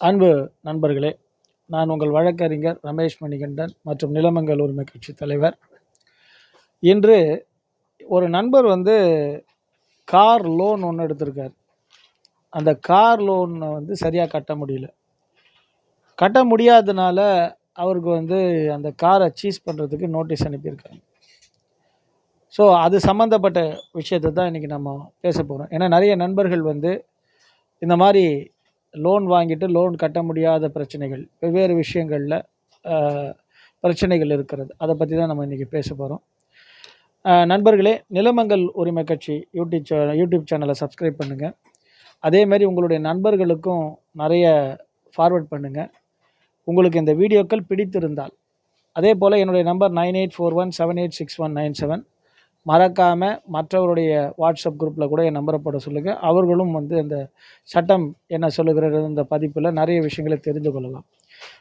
அன்பு நண்பர்களே நான் உங்கள் வழக்கறிஞர் ரமேஷ் மணிகண்டன் மற்றும் நிலமங்கல் உரிமை கட்சி தலைவர். இன்று ஒரு நண்பர் வந்து கார் லோன் ஒன்று எடுத்திருக்கார். அந்த கார் லோனை வந்து சரியாக கட்ட முடியல. கட்ட முடியாதனால அவருக்கு வந்து அந்த காரை சீஸ் பண்ணுறதுக்கு நோட்டீஸ் அனுப்பியிருக்காங்க. ஸோ அது சம்மந்தப்பட்ட விஷயத்தை தான் இன்றைக்கி நம்ம பேச போகிறோம் ஏன்னா நிறைய நண்பர்கள் வந்து இந்த மாதிரி லோன் வாங்கிட்டு லோன் கட்ட முடியாத பிரச்சனைகள் வெவ்வேறு விஷயங்களில் பிரச்சனைகள் இருக்கிறது. அதை பற்றி தான் நம்ம இன்றைக்கி பேச போகிறோம் நண்பர்களே நிலமங்கல் உரிமை கட்சி யூடியூப் சே யூடியூப் சேனலை சப்ஸ்கிரைப் பண்ணுங்கள் அதேமாதிரி உங்களுடைய நண்பர்களுக்கும் நிறைய ஃபார்வர்ட் பண்ணுங்கள் உங்களுக்கு இந்த வீடியோக்கள் பிடித்திருந்தால் அதே போல் என்னுடைய number nine eight four one seven eight six one nine seven மறக்காமல் மற்றவருடைய வாட்ஸ்அப் குரூப்பில் கூட என் நம்பரை போட சொல்லுங்கள் அவர்களும் வந்து அந்த சட்டம் என்ன சொல்லுகிறது இந்த பதிப்பில் நிறைய விஷயங்களை தெரிந்து கொள்ளலாம்.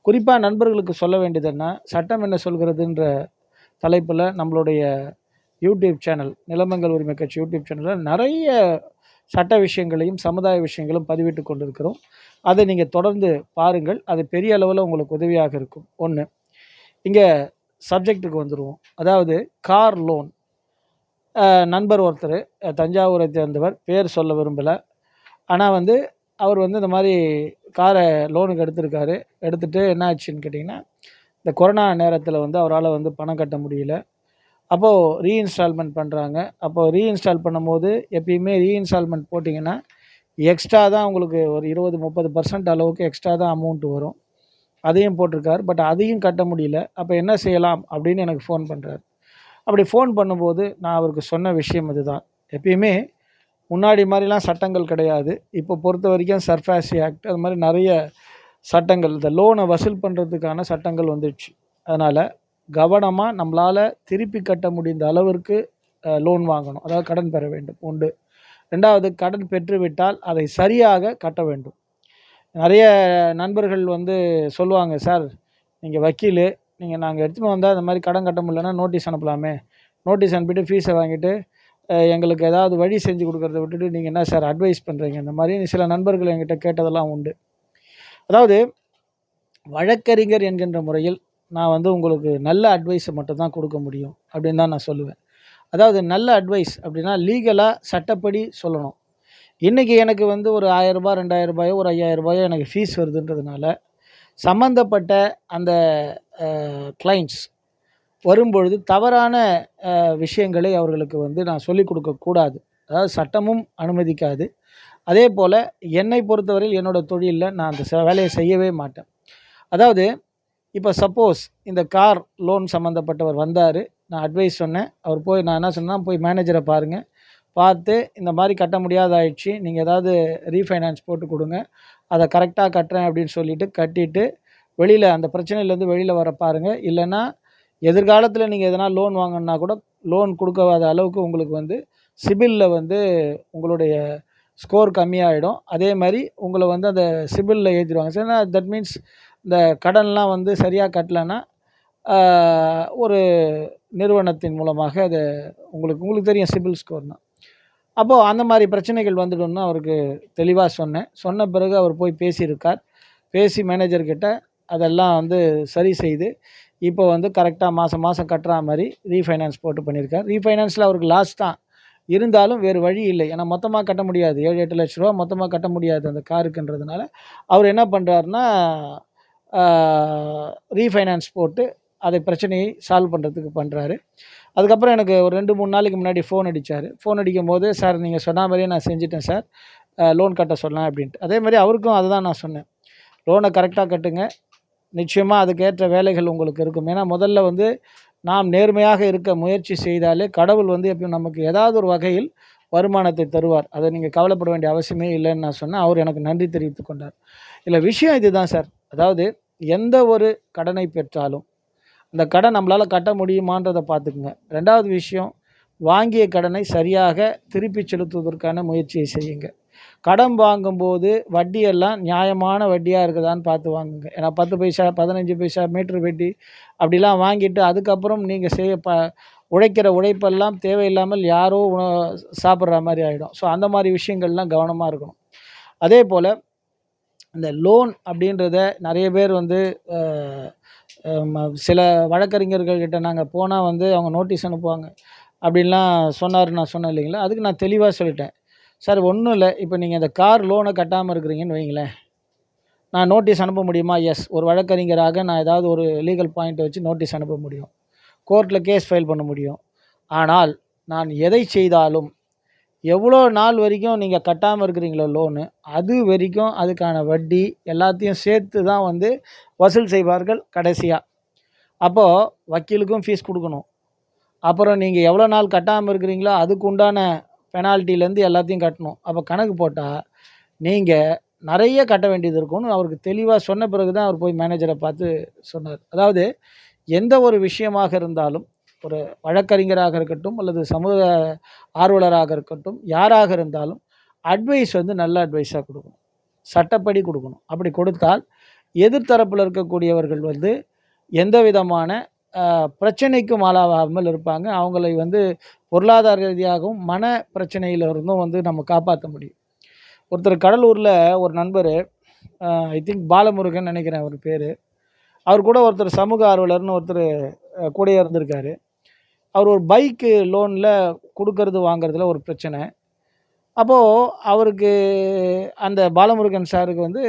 குறிப்பாக நண்பர்களுக்கு சொல்ல வேண்டியதுன்னா சட்டம் என்ன சொல்கிறதுன்ற தலைப்பில் நம்மளுடைய யூடியூப் சேனல் நிலமங்கல் உரிமை கட்சி யூடியூப் சேனலில் நிறைய சட்ட விஷயங்களையும் சமுதாய விஷயங்களும் பதிவிட்டு கொண்டிருக்கிறோம். அதை நீங்கள் தொடர்ந்து பாருங்கள். அது பெரிய அளவில் உங்களுக்கு உதவியாக இருக்கும். ஒன்று இங்கே சப்ஜெக்ட்டுக்கு வந்துடுவோம் அதாவது கார் லோன் நண்பர் ஒருத்தர் தஞ்சாவூரை சேர்ந்தவர் பேர் சொல்ல விரும்பலை. ஆனால் வந்து அவர் வந்து இந்த மாதிரி காரை லோனுக்கு எடுத்திருக்காரு. எடுத்துகிட்டு என்ன ஆச்சுன்னு கேட்டிங்கன்னா இந்த கொரோனா நேரத்தில் வந்து அவரால் வந்து பணம் கட்ட முடியல. அப்போது ரீஇன்ஸ்டால்மெண்ட் பண்ணுறாங்க அப்போது ரீஇன்ஸ்டால் பண்ணும்போது எப்பயுமே ரீஇன்ஸ்டால்மெண்ட் போட்டிங்கன்னா எக்ஸ்ட்ரா தான் உங்களுக்கு ஒரு இருபது முப்பது பர்சன்ட் அளவுக்கு எக்ஸ்ட்ரா தான் அமௌண்ட் வரும். அதையும் போட்டிருக்கார். பட் அதையும் கட்ட முடியல. அப்போ என்ன செய்யலாம் அப்படின்னு எனக்கு ஃபோன் பண்ணுறாரு அப்படி ஃபோன் பண்ணும்போது நான் அவருக்கு சொன்ன விஷயம் இதுதான். எப்பயுமே முன்னாடி மாதிரிலாம் சட்டங்கள் கிடையாது. இப்போ பொறுத்த வரைக்கும் சர்ஃபாசி ஆக்ட் அது மாதிரி நிறைய சட்டங்கள் இந்த லோனை வசூல் பண்ணுறதுக்கான சட்டங்கள் வந்துடுச்சு. அதனால் கவனமாக நம்மளால் திருப்பி கட்ட முடிந்த அளவிற்கு லோன் வாங்கணும். அதாவது கடன் பெற வேண்டும். உண்டு. ரெண்டாவது கடன் பெற்றுவிட்டால் அதை சரியாக கட்ட வேண்டும். நிறைய நண்பர்கள் வந்து சொல்லுவாங்க சார் நீங்கள் வக்கீல் நீங்கள் நாங்கள் எடுத்துகிட்டு வந்தால் இந்த மாதிரி கடன் கட்ட முடியலன்னா நோட்டீஸ் அனுப்பலாமே. நோட்டீஸ் அனுப்பிட்டு ஃபீஸை வாங்கிட்டு எங்களுக்கு ஏதாவது வழி செஞ்சு கொடுக்குறத விட்டுட்டு நீங்கள் என்ன சார் அட்வைஸ் பண்ணுறீங்க இந்த மாதிரி சில நண்பர்கள் என்கிட்ட கேட்டதெல்லாம் உண்டு. அதாவது வழக்கறிஞர் என்கின்ற முறையில் நான் வந்து உங்களுக்கு நல்ல அட்வைஸை மட்டும் தான் கொடுக்க முடியும் அப்படின்னு தான் நான் சொல்லுவேன். அதாவது நல்ல அட்வைஸ் அப்படின்னா லீகலாக சட்டப்படி சொல்லணும். இன்றைக்கி எனக்கு வந்து ஒரு ஆயரரூபா ரெண்டாயிரரூபாயோ ஒரு ஐயாயிரரூபாயோ எனக்கு ஃபீஸ் வருதுன்றதுனால சம்மந்தப்பட்ட அந்த கிளைண்ட்ஸ் வரும்பொழுது தவறான விஷயங்களை அவர்களுக்கு வந்து நான் சொல்லிக் கொடுக்கக்கூடாது அதாவது சட்டமும் அனுமதிக்காது. அதே போல் என்னை பொறுத்தவரையில் என்னோடய தொழிலில் நான் அந்த வேலையை செய்யவே மாட்டேன். அதாவது இப்போ சப்போஸ் இந்த கார் லோன் சம்மந்தப்பட்டவர் வந்தார். நான் அட்வைஸ் சொன்னேன். அவர் போய் நான் என்ன சொன்னால் போய் மேனேஜரை பாருங்கள் பார்த்து இந்த மாதிரி கட்ட முடியாத ஆயிடுச்சு நீங்கள் ஏதாவது ரீஃபைனான்ஸ் போட்டு கொடுங்க. அதை கரெக்டாக கட்டுறேன் அப்படின்னு சொல்லிவிட்டு கட்டிட்டு வெளியில் அந்த பிரச்சனையிலேருந்து வெளியில் வர பாருங்கள் இல்லைன்னா எதிர்காலத்தில் நீங்கள் எதனா லோன் வாங்கினா கூட லோன் கொடுக்காத அளவுக்கு உங்களுக்கு வந்து சிபிலில் வந்து உங்களுடைய ஸ்கோர் கம்மியாகிடும் அதே மாதிரி உங்களை வந்து அந்த சிபிலில் ஏற்றிடுவாங்க சரினா தட் மீன்ஸ் இந்த கடன்லாம் வந்து சரியாக கட்டலைன்னா ஒரு நிறுவனத்தின் மூலமாக அதை உங்களுக்கு உங்களுக்கு தெரியும் சிபில் ஸ்கோர்னால் அப்போது அந்த மாதிரி பிரச்சனைகள் வந்துடும்னு அவருக்கு தெளிவாக சொன்னேன். சொன்ன பிறகு அவர் போய் பேசியிருக்கார். பேசி மேனேஜர்கிட்ட அதெல்லாம் வந்து சரி செய்து இப்போ வந்து கரெக்டாக மாதம் மாதம் கட்டுற மாதிரி ரீஃபைனான்ஸ் போட்டு பண்ணியிருக்கார். ரீஃபைனான்ஸில் அவருக்கு லாஸ் தான். இருந்தாலும் வேறு வழி இல்லை. ஏன்னா மொத்தமாக கட்ட முடியாது. ஏழு எட்டு லட்ச ரூபா மொத்தமாக கட்ட முடியாது அந்த காருக்குன்றதுனால. அவர் என்ன பண்ணுறாருன்னா ரீஃபைனான்ஸ் போட்டு அதை பிரச்சனையை சால்வ் பண்ணுறதுக்கு பண்ணுறாரு அதுக்கப்புறம் எனக்கு ஒரு ரெண்டு மூணு நாளைக்கு முன்னாடி ஃபோன் அடித்தார் ஃபோன் அடிக்கும் போது சார் நீங்கள் சொன்ன மாதிரியே நான் செஞ்சுட்டேன் சார் லோன் கட்ட சொல்லலாம் அப்படின்ட்டு. அதே மாதிரி அவருக்கும் அதை தான் நான் சொன்னேன். லோனை கரெக்டாக கட்டுங்க. நிச்சயமாக அதுக்கேற்ற வேலைகள் உங்களுக்கு இருக்கும். ஏன்னா முதல்ல வந்து நாம் நேர்மையாக இருக்க முயற்சி செய்தாலே கடவுள் வந்து எப்பயும் நமக்கு ஏதாவது ஒரு வகையில் வருமானத்தை தருவார். அதை நீங்கள் கவலைப்பட வேண்டிய அவசியமே இல்லைன்னு நான் சொன்னேன். அவர் எனக்கு நன்றி தெரிவித்து கொண்டார். இல்லை விஷயம் இதுதான் சார் அதாவது எந்த ஒரு கடனை பெற்றாலும் அந்த கடன் நம்மளால் கட்ட முடியுமான்றதை பார்த்துக்குங்க. ரெண்டாவது விஷயம் வாங்கிய கடனை சரியாக திருப்பி செலுத்துவதற்கான முயற்சியை செய்யுங்க. கடன் வாங்கும்போது வட்டியெல்லாம் நியாயமான வட்டியாக இருக்குதான்னு பார்த்து வாங்குங்க. ஏன்னா பத்து பைசா பதினஞ்சு பைசா மீட்ரு வட்டி அப்படிலாம் வாங்கிட்டு அதுக்கப்புறம் நீங்கள் செய்ய ப உழைக்கிற உழைப்பெல்லாம் தேவையில்லாமல் யாரோ உண சாப்பிட்ற மாதிரி ஆகிடும் ஸோ அந்த மாதிரி விஷயங்கள்லாம் கவனமாக இருக்கணும். அதே போல் இந்த லோன் அப்படின்றத நிறைய பேர் வந்து சில வழக்கறிஞர்கள் கிட்ட நாங்கள் போனால் வந்து அவங்க நோட்டீஸ் அனுப்புவாங்க. அப்படின்லாம் சொன்னார் நான் சொன்னேன் இல்லைங்களா? அதுக்கு நான் தெளிவாக சொல்லிட்டேன். சார் ஒன்றும் இல்லை. இப்போ நீங்கள் இந்த கார் லோனை கட்டாமல் இருக்கிறீங்கன்னு வைங்களேன். நான் நோட்டீஸ் அனுப்ப முடியுமா? எஸ் ஒரு வழக்கறிஞராக நான் ஏதாவது ஒரு லீகல் பாயிண்ட்டை வச்சு நோட்டீஸ் அனுப்ப முடியும். கோர்ட்டில் கேஸ் ஃபைல் பண்ண முடியும். ஆனால் நான் எதை செய்தாலும் எவ்வளோ நாள் வரைக்கும் நீங்கள் கட்டாமல் இருக்கிறீங்களோ லோனு அது வரைக்கும் அதுக்கான வட்டி எல்லாத்தையும் சேர்த்து தான் வந்து வசூல் செய்வார்கள் கடைசியாக அப்போது வக்கீலுக்கும் ஃபீஸ் கொடுக்கணும். அப்புறம் நீங்கள் எவ்வளோ நாள் கட்டாமல் இருக்கிறீங்களோ அதுக்கு உண்டான பெனால்ட்டிலேருந்து எல்லாத்தையும் கட்டணும். அப்போ கணக்கு போட்டால் நீங்கள் நிறைய கட்ட வேண்டியது இருக்கும்னு அவருக்கு தெளிவாக சொன்ன பிறகு தான் அவர் போய் மேனேஜரை பார்த்து சொன்னார். அதாவது எந்த ஒரு விஷயமாக இருந்தாலும் ஒரு வழக்கறிஞராக இருக்கட்டும் அல்லது சமூக ஆர்வலராக இருக்கட்டும் யாராக இருந்தாலும் அட்வைஸ் வந்து நல்ல அட்வைஸாக கொடுக்கணும். சட்டப்படி கொடுக்கணும். அப்படி கொடுத்தால் எதிர்த்தரப்பில் இருக்கக்கூடியவர்கள் வந்து எந்த விதமான பிரச்சனைக்கும் ஆளாகாமல் இருப்பாங்க. அவங்களை வந்து பொருளாதார ரீதியாகவும் மன பிரச்சனையிலிருந்தும் வந்து நம்ம காப்பாற்ற முடியும். ஒருத்தர் கடலூரில் ஒரு நண்பர் ஐ திங்க் பாலமுருகன் நினைக்கிறேன் அவர் பேர். அவர் கூட ஒருத்தர் சமூக ஆர்வலர்னு ஒருத்தர் கூடயே இருந்திருக்காரு. அவர் ஒரு பைக்கு லோனில் கொடுக்கறது வாங்குறதுல ஒரு பிரச்சனை. அப்போது அவருக்கு அந்த பாலமுருகன் சாருக்கு வந்து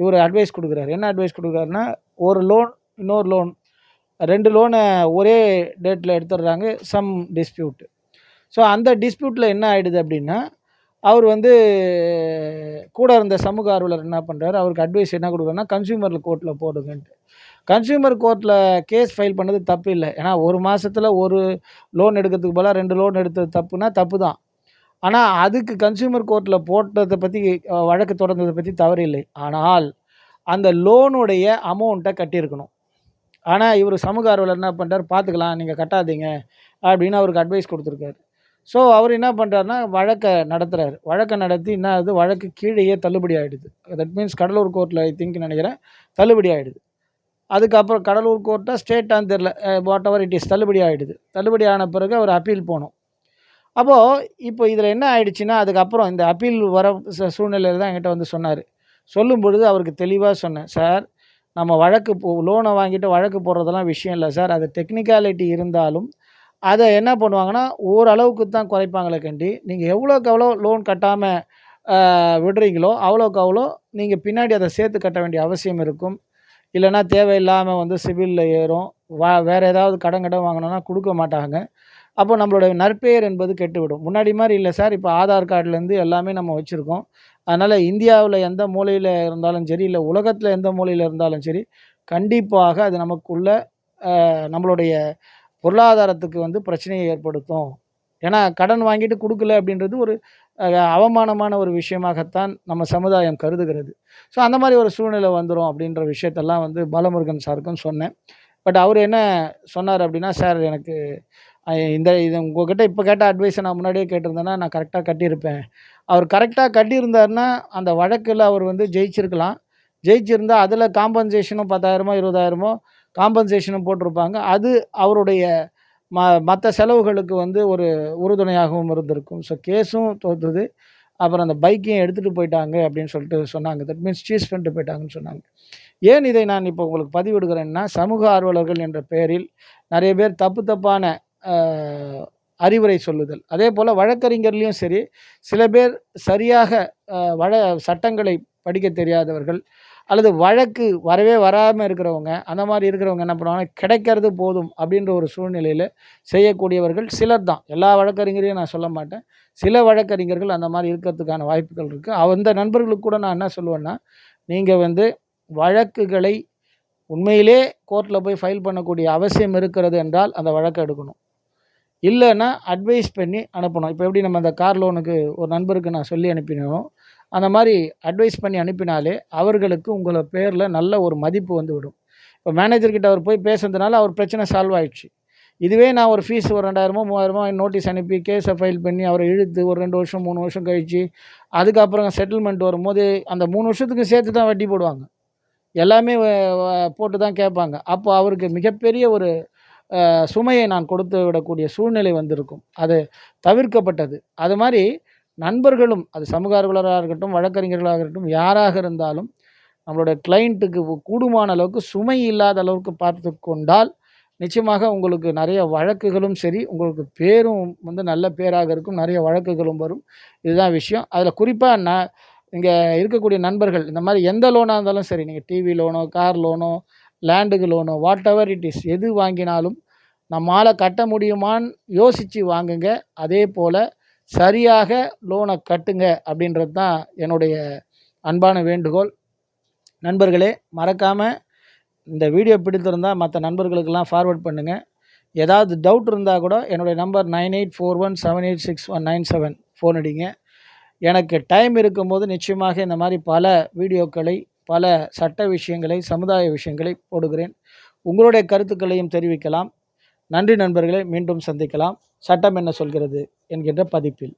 இவர் அட்வைஸ் கொடுக்குறாரு. என்ன அட்வைஸ் கொடுக்குறாருன்னா ஒரு லோன் இன்னொரு லோன் ரெண்டு லோனை ஒரே டேட்டில் எடுத்துடுறாங்க சம் டிஸ்பியூட் ஸோ அந்த டிஸ்பியூட்டில் என்ன ஆகிடுது அப்படின்னா அவர் வந்து கூட இருந்த சமூக ஆர்வலர் என்ன பண்ணுறாரு அவருக்கு அட்வைஸ் என்ன கொடுக்குறாருன்னா கன்சியூமர் கோர்ட்டில் போடுங்கன்ட்டு. கன்சியூமர் கோர்ட்டில் கேஸ் ஃபைல் பண்ணது தப்பு இல்லை. ஏன்னா ஒரு மாதத்தில் ஒரு லோன் எடுக்கிறதுக்கு பதிலாக ரெண்டு லோன் எடுத்தது தப்புனா தப்பு தான் ஆனால் அதுக்கு கன்சியூமர் கோர்ட்டில் போட்டதை பற்றி வழக்கு தொடர்ந்ததை பற்றி தவறு இல்லை. ஆனால் அந்த லோனுடைய அமௌண்ட்டை கட்டியிருக்கணும். ஆனால் இவர் சமூக ஆர்வலர் என்ன பண்ணுறாரு பார்த்துக்கலாம் நீங்கள் கட்டாதீங்க அப்படின்னு அவருக்கு அட்வைஸ் கொடுத்துருக்காரு. ஸோ அவர் என்ன பண்ணுறாருன்னா வழக்கை நடத்துகிறாரு வழக்கை நடத்தி என்ன ஆகுது? வழக்கு கீழேயே தள்ளுபடி ஆகிடுது தட் மீன்ஸ் கடலூர் கோர்ட்டில் ஐ திங்க் நினைக்கிறேன் தள்ளுபடி ஆகிடுது அதுக்கப்புறம் கடலூர் கோர்ட்டா ஸ்டேட்டான்னு தெரில வாட் எவர் இட் இஸ் தள்ளுபடி ஆகிடுது தள்ளுபடி ஆன பிறகு அவர் அப்பீல் போனோம். அப்போது இப்போ இதில் என்ன ஆயிடுச்சுன்னா அதுக்கப்புறம் இந்த அப்பீல் வர ச- சூழ்நிலையில் தான் என்கிட்ட வந்து சொன்னார். சொல்லும் பொழுது அவருக்கு தெளிவாக சொன்னேன் சார் நம்ம வழக்கு போ லோனை வாங்கிட்டு வழக்கு போடுறதெல்லாம் விஷயம் இல்லை சார். அது டெக்னிக்காலிட்டி இருந்தாலும் அதை என்ன பண்ணுவாங்கன்னா ஓரளவுக்கு தான் குறைப்பாங்களே கண்டி. நீங்கள் எவ்வளோக்கு எவ்வளோ லோன் கட்டாமல் விடுறீங்களோ அவ்வளோக்கு அவ்வளோ நீங்கள் பின்னாடி அதை சேர்த்து கட்ட வேண்டிய அவசியம் இருக்கும். இல்லைன்னா தேவையில்லாமல் வந்து சிவிலில் ஏறும். வா வேறு ஏதாவது கடன் கடன் வாங்கினோன்னா கொடுக்க மாட்டாங்க. அப்போ நம்மளுடைய நற்பெயர் என்பது கெட்டுவிடும். முன்னாடி மாதிரி இல்லை சார். இப்போ ஆதார் கார்டுலேருந்து எல்லாமே நம்ம வச்சுருக்கோம். அதனால் இந்தியாவில் எந்த மூலையில் இருந்தாலும் சரி இல்லை உலகத்தில் எந்த மூலையில் இருந்தாலும் சரி கண்டிப்பாக அது நமக்குள்ள நம்மளுடைய பொருளாதாரத்துக்கு வந்து பிரச்சனையை ஏற்படுத்தும். ஏன்னா கடன் வாங்கிட்டு கொடுக்கல அப்படின்றது ஒரு அவமானமான ஒரு விஷயமாகத்தான் நம்ம சமுதாயம் கருதுகிறது. ஸோ அந்த மாதிரி ஒரு சூழ்நிலை வந்துடும் அப்படின்ற விஷயத்தெல்லாம் வந்து பாலமுருகன் சாருக்கும் சொன்னேன். பட் அவர் என்ன சொன்னார் அப்படின்னா சார் எனக்கு இந்த இது உங்ககிட்ட இப்போ கேட்ட அட்வைஸை நான் முன்னாடியே கேட்டிருந்தேன்னா நான் கரெக்டாக கட்டியிருப்பேன். அவர் கரெக்டாக கட்டியிருந்தாருன்னா அந்த வழக்கில் அவர் வந்து ஜெயிச்சிருக்கலாம். ஜெயிச்சிருந்தா அதில் காம்பன்சேஷனும் பத்தாயிரமோ இருபதாயிரமோ காம்பன்சேஷனும் போட்டிருப்பாங்க. அது அவருடைய ம மற்ற செலவுகளுக்கு வந்து ஒரு உறுதுணையாகவும் இருந்திருக்கும். ஸோ கேஸும் தோற்றுது அப்புறம் அந்த பைக்கையும் எடுத்துகிட்டு போயிட்டாங்க அப்படின்னு சொல்லிட்டு சொன்னாங்க. தட் மீன்ஸ் சீஸ் பண்ணிட்டு போயிட்டாங்கன்னு சொன்னாங்க. ஏன் இதை நான் இப்போ உங்களுக்கு பதிவிடுகிறேன்னா சமூக ஆர்வலர்கள் என்ற பெயரில் நிறைய பேர் தப்பு தப்பான அறிவுரை சொல்லுதல். அதே போல் வழக்கறிஞர்லேயும் சரி சில பேர் சரியாக வழ சட்டங்களை படிக்க தெரியாதவர்கள் அல்லது வழக்கு வரவே வராமல் இருக்கிறவங்க அந்த மாதிரி இருக்கிறவங்க என்ன பண்ணுவாங்கன்னா கிடைக்கிறது போதும் அப்படின்ற ஒரு சூழ்நிலையில் செய்யக்கூடியவர்கள் சிலர் தான். எல்லா வழக்கறிஞரையும் நான் சொல்ல மாட்டேன். சில வழக்கறிஞர்கள் அந்த மாதிரி இருக்கிறதுக்கான வாய்ப்புகள் இருக்குது அந்த நண்பர்களுக்கு கூட நான் என்ன சொல்லுவேன்னா நீங்கள் வந்து வழக்குகளை உண்மையிலே கோர்ட்டில் போய் ஃபைல் பண்ணக்கூடிய அவசியம் இருக்கிறது என்றால் அந்த வழக்கை எடுக்கணும். இல்லைன்னா அட்வைஸ் பண்ணி அனுப்பணும். இப்போ எப்படி நம்ம அந்த கார் லோனுக்கு ஒரு நண்பருக்கு நான் சொல்லி அனுப்பினோம். அந்த மாதிரி அட்வைஸ் பண்ணி அனுப்பினாலே அவர்களுக்கு உங்களை பேரில் நல்ல ஒரு மதிப்பு வந்து விடும் இப்போ மேனேஜர்கிட்ட அவர் போய் பேசுனதுனால அவர் பிரச்சனை சால்வ் ஆயிடுச்சு. இதுவே நான் ஒரு ஃபீஸ் ஒரு ரெண்டாயிரமோ மூவாயிரமோ நோட்டீஸ் அனுப்பி கேஸை ஃபைல் பண்ணி அவரை இழுத்து ஒரு ரெண்டு வருஷம் மூணு வருஷம் கழித்து அதுக்கப்புறம் செட்டில்மெண்ட் வரும்போது அந்த மூணு வருஷத்துக்கு சேர்த்து தான் வட்டி போடுவாங்க. எல்லாமே போட்டு தான் கேட்பாங்க. அப்போ அவருக்கு மிகப்பெரிய ஒரு சுமையை நான் கொடுத்து விடக்கூடிய சூழ்நிலை வந்திருக்கும். அது தவிர்க்கப்பட்டது. அது மாதிரி நண்பர்களும் அது சமூக ஆர்வலராக இருக்கட்டும் வழக்கறிஞர்களாக இருக்கட்டும் யாராக இருந்தாலும் நம்மளோட கிளைண்ட்டுக்கு கூடுமான அளவுக்கு சுமை இல்லாத அளவுக்கு பார்த்து கொண்டால் நிச்சயமாக உங்களுக்கு நிறைய வழக்குகளும் சரி உங்களுக்கு பேரும் வந்து நல்ல பேராக இருக்கும் நிறைய வழக்குகளும் வரும். இதுதான் விஷயம். அதில் குறிப்பாக நான் இங்கே இருக்கக்கூடிய நண்பர்கள் இந்த மாதிரி எந்த லோனாக இருந்தாலும் சரி நீங்கள் டிவி லோனோ கார் லோனோ லேண்டுக்கு லோனோ வாட் எவர் இட் இஸ் எது வாங்கினாலும் நம்மால் கட்ட முடியுமான்னு யோசித்து வாங்குங்க. அதே போல் சரியாக லோனை கட்டுங்க அப்படின்றது தான் என்னுடைய அன்பான வேண்டுகோள். நண்பர்களே மறக்காமல் இந்த வீடியோ பிடித்திருந்தால் மற்ற நண்பர்களுக்கெல்லாம் ஃபார்வர்ட் பண்ணுங்கள் ஏதாவது டவுட் இருந்தால் கூட என்னுடைய number nine eight four one seven eight six one nine seven phone அடிங்க. எனக்கு டைம் இருக்கும்போது நிச்சயமாக இந்த மாதிரி பல வீடியோக்களை பல சட்ட விஷயங்களை சமுதாய விஷயங்களை போடுகிறேன். உங்களுடைய கருத்துக்களையும் தெரிவிக்கலாம். நன்றி நண்பர்களே மீண்டும் சந்திக்கலாம். சட்டம் என்ன சொல்கிறது? என்கின்ற பதிப்பில்.